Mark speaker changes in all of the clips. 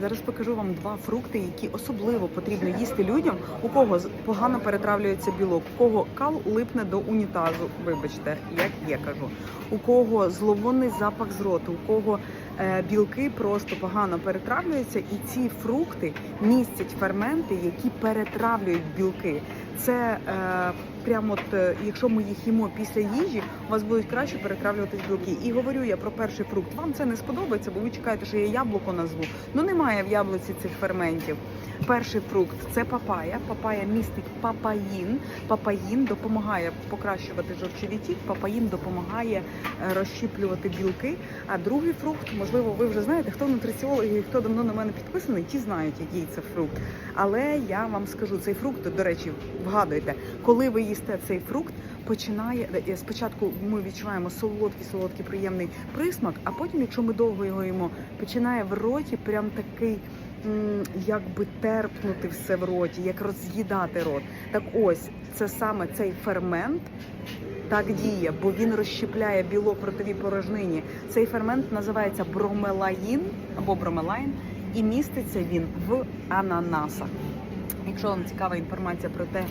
Speaker 1: Зараз покажу вам два фрукти, які особливо потрібно їсти людям, у кого погано перетравлюється білок, у кого кал липне до унітазу. Вибачте, як є кажу. У кого зловонний запах з роту, у кого е, білки просто погано перетравлюються, і ці фрукти містять ферменти, які перетравлюють білки. Це е, прямо от, е, якщо ми їх їмо після їжі, у вас будуть краще перетравлюватись білки. І говорю я про перший фрукт. Вам це не сподобається, бо ви чекаєте, що я яблуко назву. Ну немає в яблуці цих ферментів. Перший фрукт це папая. Папая містить папаїн. Папаїн допомагає покращувати жовчовітік, папаїн допомагає е, розщіплювати білки. А другий фрукт, можливо, ви вже знаєте, хто нутриціологи і хто давно на мене підписаний, ті знають, який це фрукт. Але я вам скажу, цей фрукт, до речі, вгадуйте, коли ви їсте цей фрукт, починає е, спочатку ми відчуваємо солодкий, солодкий приємний присмак, а потім, якщо ми довго його їмо, починає в роті прям такий. Як би терпнути все в роті, як роз'їдати рот. Так ось це саме цей фермент так діє, бо він розщепляє білок ротовій порожнині. Цей фермент називається бромелаїн або бромелайн, і міститься він в ананасах. Якщо вам цікава інформація про те,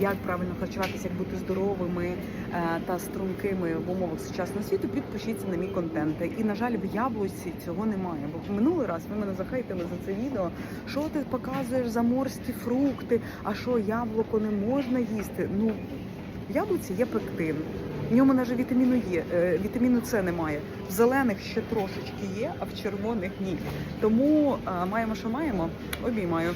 Speaker 1: як правильно харчуватися, як бути здоровими е, та стрункими в умовах сучасного світу, підпишіться на мій контент. І на жаль, в яблуці цього немає. Бо минулий раз ви мене захейтили за це відео. Що ти показуєш заморські фрукти? А що яблуко не можна їсти? Ну в яблуці є пектин. В ньому навіть вітаміну є, е, вітаміну С немає. В зелених ще трошечки є, а в червоних ні. Тому е, маємо, що маємо. Обіймаю.